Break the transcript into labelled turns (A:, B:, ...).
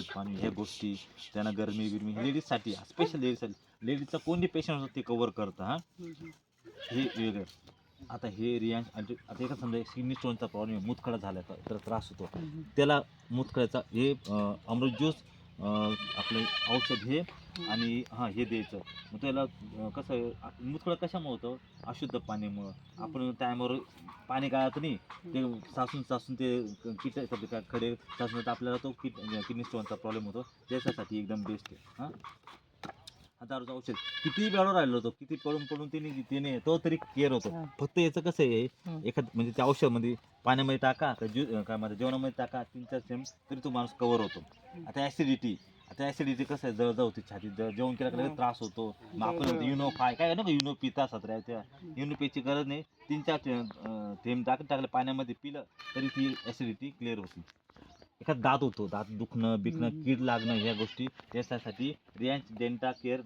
A: पाणी ह्या गोष्टी त्यांना गरमी बिरमी लेडीजसाठी स्पेशल लेडीजसाठी. लेडीजचा कोणती पेशंट असतो ते कव्हर करतं हा. हे वेगळं. आता हे रियांश आता एका समजा किडनी स्टोनचा प्रॉब्लेम मुतखडा झाला तर तर त्रास होतो. त्याला मुतखड्याचा हे अमृत ज्यूस आपलं औषध हे आणि हां हे द्यायचं. मग त्याला कसं आहे, कशामुळं होतं? अशुद्ध पाण्यामुळं आपण टायमावर पाणी गाळत नाही. ते सासून सासून ते किट खडे सासून तर आपल्याला तो किट किडनी स्टोनचा प्रॉब्लेम होतो. त्याच्यासाठी एकदम बेस्ट आहे. हां? हजारोचं औषध किती वेळावर राहिलो होतो किती पडून पडून तिने तिने तो तरी केअर होतो
B: हा.
A: फक्त याचं कसं आहे. एखाद म्हणजे त्या औषधामध्ये पाण्यामध्ये टाका का ज्यू काय म्हणतात जेवणामध्ये टाका तीन चार सेम तरी तो माणूस कव्हर होतो आता ॲसिडिटी आता ॲसिडिटी कसं आहे जळजळ होती छातीत जळ जेवण केलं का लगेच
B: हं.
A: त्रास होतो मग आपण. युनो फाय काय ना युनो पिता असतात रे त्या युनो पेची गरज नाही तीन चार अं, थेंब टाक टाकलं पाण्यामध्ये पिलं तरी ती ॲसिडिटी क्लिअर होती एखाद दात होतो दात दुखणं बिकणं. कीड लागणं ह्या गोष्टी त्याच्यासाठी रियांश डेंटा केअर